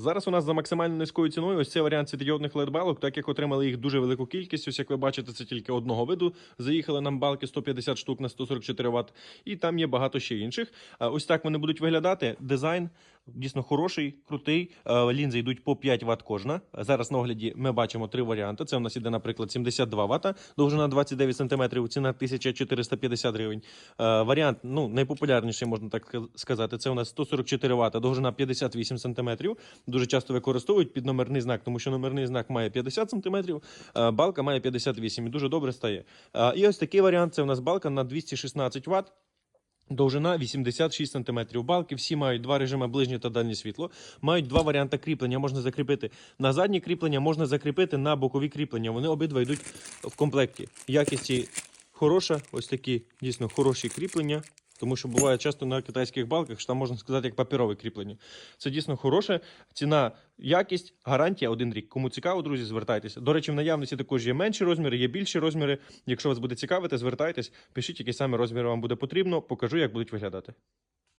Зараз у нас за максимально низькою ціною ось цей варіант світодіодних LED-балок, так як отримали їх дуже велику кількість. Ось як ви бачите, це тільки одного виду. Заїхали нам балки 150 штук на 144 Вт. І там є багато ще інших. Ось так вони будуть виглядати. Дизайн дійсно хороший, крутий. Е, Лінзи йдуть по 5 Вт кожна. Зараз на огляді ми бачимо три варіанти. Це у нас іде, наприклад, 72 Вт, довжина 29 см, ціна 1450 гривень. Е, Варіант ну, найпопулярніший, можна так сказати. Це у нас 144 Вт, довжина 58 см. Дуже часто використовують під номерний знак, тому що номерний знак має 50 см, е, балка має 58 і дуже добре стає. І ось такий варіант це у нас балка на 216 Вт. Довжина 86 см. Балки всі мають два режими ближнє та дальнє світло. Мають два варіанти кріплення. Можна закріпити на заднє кріплення, можна закріпити на бокові кріплення. Вони обидва йдуть в комплекті. Якісті хороша, ось такі дійсно хороші кріплення. Тому що буває часто на китайських балках, що там можна сказати, як паперове кріплення. Це дійсно хороше. Ціна, якість, гарантія один рік. Кому цікаво, друзі, звертайтеся. До речі, в наявності також є менші розміри, є більші розміри. Якщо вас буде цікавити, звертайтесь, пишіть, які саме розміри вам буде потрібно. Покажу, як будуть виглядати.